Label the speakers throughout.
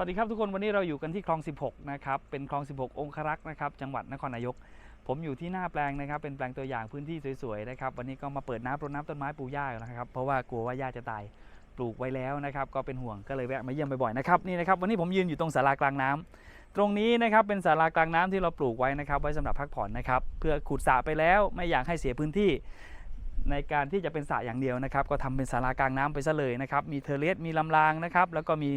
Speaker 1: วัสดีครับทุกคนวันนี้เราอยู่กันที่คลอง 16 นะครับเป็นคลอง 16 องครักษ์นะครับจังหวัดนครนายก ผมอยู่ที่หน้าแปลงนะครับ เป็นแปลงตัวอย่างพื้นที่สวยๆนะครับ วันนี้ก็มาเปิดน้ำรดน้ำต้นไม้ปลูกหญ้านะครับเพราะว่ากลัวว่าหญ้าจะตายปลูกไว้แล้วนะครับ ก็เป็นห่วงก็เลยแวะมาเยี่ยมบ่อยๆนะครับนี่นะครับวันนี้ผมยืนอยู่ตรงศาลากลางน้ำตรงนี้นะครับเป็นศาลากลางน้ำที่เราปลูกไว้นะครับ ไว้สำหรับพักผ่อนนะครับ เพื่อขุดสระไปแล้วไม่อยากให้เสียพื้นที่ ในการที่จะเป็นสระอย่างเดียวนะครับ ก็ทำเป็นศาลากลางน้ำไปซะเลยนะครับ มีเทเลสมีลำรางนะครับ แล้วก็มี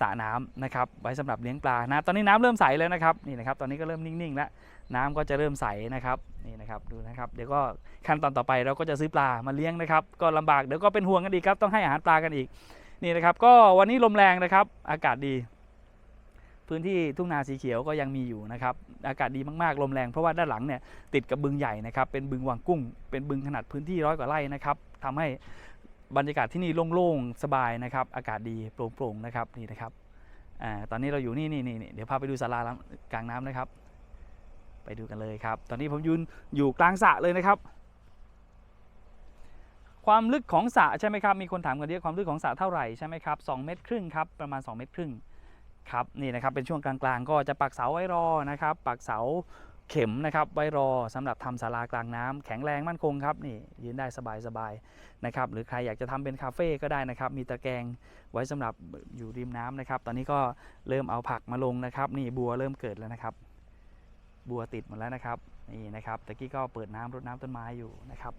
Speaker 1: สระน้ำนะครับ ไว้สำหรับเลี้ยงปลานะ ตอนนี้น้ำเริ่มใสแล้วนะครับ นี่นะครับ ตอนนี้ก็เริ่มนิ่งๆแล้ว น้ำก็จะเริ่มใสนะครับ นี่นะครับ ดูนะครับ เดี๋ยวก็ขั้นตอนต่อไปเราก็จะซื้อปลามาเลี้ยงนะครับ ก็ลำบาก เดี๋ยวก็เป็นห่วงกันอีกครับ ต้องให้อาหารปลากันอีก นี่นะครับ ก็วันนี้ลมแรงนะครับ อากาศดี พื้นที่ทุ่งนาสีเขียวก็ยังมีอยู่นะครับ อากาศดีมากๆ ลมแรง เพราะว่าด้านหลังเนี่ยติดกับบึงใหญ่นะครับ เป็นบึงวังกุ้ง เป็นบึงขนาดพื้นที่ร้อยกว่าไร่นะครับทำให้บรรยากาศที่นี่โล่งๆ สบายนะครับ อากาศดีโปร่งๆ นะครับนี่นะครับอตอนนี้เราอยู่นี่นี่นี่เดี๋ยวพาไปดูศาลากลางน้ำนะครับ ไปดูกันเลยครับ ตอนนี้ผมยืนอยู่กลางสระเลยนะครับความลึกของสระใช่ไหมครับ มีคนถามกันเยอะความลึกของสระเท่าไหร่ใช่ไหมครับ2เมตรครึ่งครับ ประมาณ 2 เมตรครึ่ง ครับนี่นะครับเป็นช่วงกลางๆ ก็จะปักเสาไว้รอนะครับ ปักเสาเข็มนะครับไว้รอสำหรับทำศาลากลางน้ำแข็งแรงมั่นคงครับนี่ยืนได้สบายๆนะครับหรือใครอยากจะทำเป็นคาเฟ่ก็ได้นะครับ มีตะแกรงไว้สำหรับอยู่ริมน้ำนะครับ ตอนนี้ก็เริ่มเอาผักมาลงนะครับ นี่บัวเริ่มเกิดแล้วนะครับ บัวติดหมดแล้วนะครับนี่นะครับตะกี้ก็เปิดน้ำรดน้ำต้นไม้อยู่นะครับ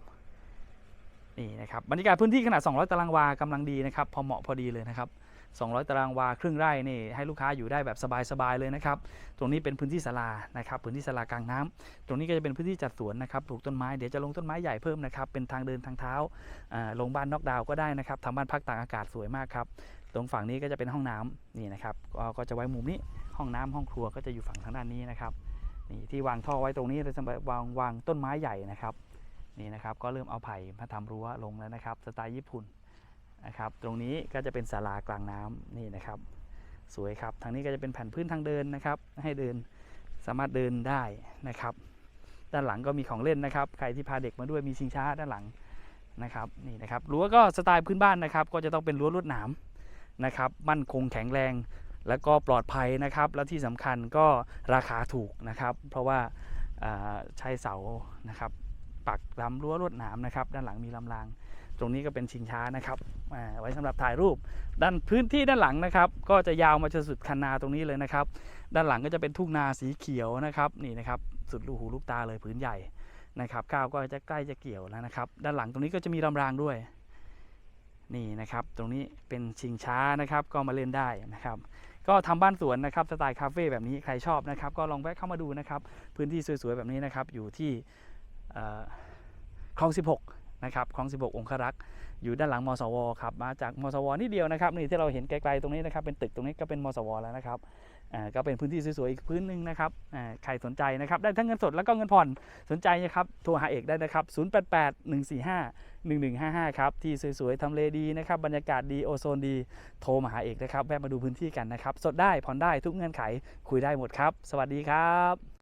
Speaker 1: นี่นะครับบรรยากาศพื้นที่ขนาด 200 ตารางวากำลังดีนะครับ พอเหมาะพอดีเลยนะครับ 200 ตารางวาครึ่งไร่นี่ให้ลูกค้าอยู่ได้แบบสบายๆเลยนะครับ ตรงนี้เป็นพื้นที่ศาลานะครับพื้นที่ศาลากลางน้ำตรงนี้ก็จะเป็นพื้นที่จัดสวนนะครับปลูกต้นไม้เดี๋ยวจะลงต้นไม้ใหญ่เพิ่มนะครับเป็นทางเดินทางเท้าลงบ้านนอกดาวก็ได้นะครับทำบ้านพักตากอากาศสวยมากครับตรงฝั่งนี้ก็จะเป็นห้องน้ำนี่นะครับก็จะไว้มุมนี้ห้องน้ำห้องครัวก็จะอยู่ฝั่งทางด้านนี้นะครับนี่ที่วางท่อไว้ตรงนี้เราจะวางวางต้นไม้ใหญ่นะครับ นี่นะครับก็เริ่มเอาไผ่มาทำรั้วลงแล้วนะครับสไตล์ญี่ปุ่นนะครับตรงนี้ก็จะเป็นศาลากลางน้ำนี่นะครับ สวยครับทางนี้ก็จะเป็นแผ่นพื้นทางเดินนะครับ ให้เดินสามารถเดินได้นะครับ ด้านหลังก็มีของเล่นนะครับ ใครที่พาเด็กมาด้วยมีชิงช้าด้านหลังนะครับนี่นะครับรั้วก็สไตล์พื้นบ้านนะครับ ก็จะต้องเป็นรั้วลวดหนามนะครับ มั่นคงแข็งแรง แล้วก็ปลอดภัยนะครับ และที่สำคัญก็ราคาถูกนะครับ เพราะว่าใช้เสานะครับ ปักลำรั้วลวดหนามนะครับ ด้านหลังมีลำราง ตรงนี้ก็เป็นชิงช้านะครับไว้สำหรับถ่ายรูป ด้านพื้นที่ด้านหลังนะครับ ก็จะยาวมาจนสุดคันนาตรงนี้เลยนะครับ ด้านหลังก็จะเป็นทุ่งนาสีเขียวนะครับนี่นะครับสุดลูกหูลูกตาเลยพื้นใหญ่นะครับข้าวก็จะใกล้จะเกี่ยวแล้วนะครับ ด้านหลังตรงนี้ก็จะมีลำรางด้วยนี่นะครับ ตรงนี้เป็นชิงช้านะครับ ก็มาเล่นได้นะครับ ก็ทำบ้านสวนนะครับสไตล์คาเฟ่แบบนี้ใครชอบนะครับ ก็ลองแวะเข้ามาดูนะครับ พื้นที่สวยๆแบบนี้นะครับ อยู่ที่ คลอง 16 นะครับคลอง 16 องครักษ์อยู่ด้านหลังมสวครับมาจากมสวนิดเดียวนะครับนี่ที่เราเห็นไกลๆตรงนี้นะครับเป็นตึกตรงนี้ก็เป็นมสวแล้วนะครับก็เป็นพื้นที่สวยๆอีกพื้นหนึ่งนะครับใครสนใจนะครับได้ทั้งเงินสดแล้วก็เงินผ่อนสนใจนะครับโทรหาเอกได้นะครับ 0881451155 ครับที่สวยๆทำเลดีนะครับบรรยากาศดีโอโซนดีโทรมาหาเอกนะครับแวะมาดูพื้นที่กันนะครับ สดได้ผ่อนได้ทุกเงื่อนไขคุยได้หมดครับ สวัสดีครับ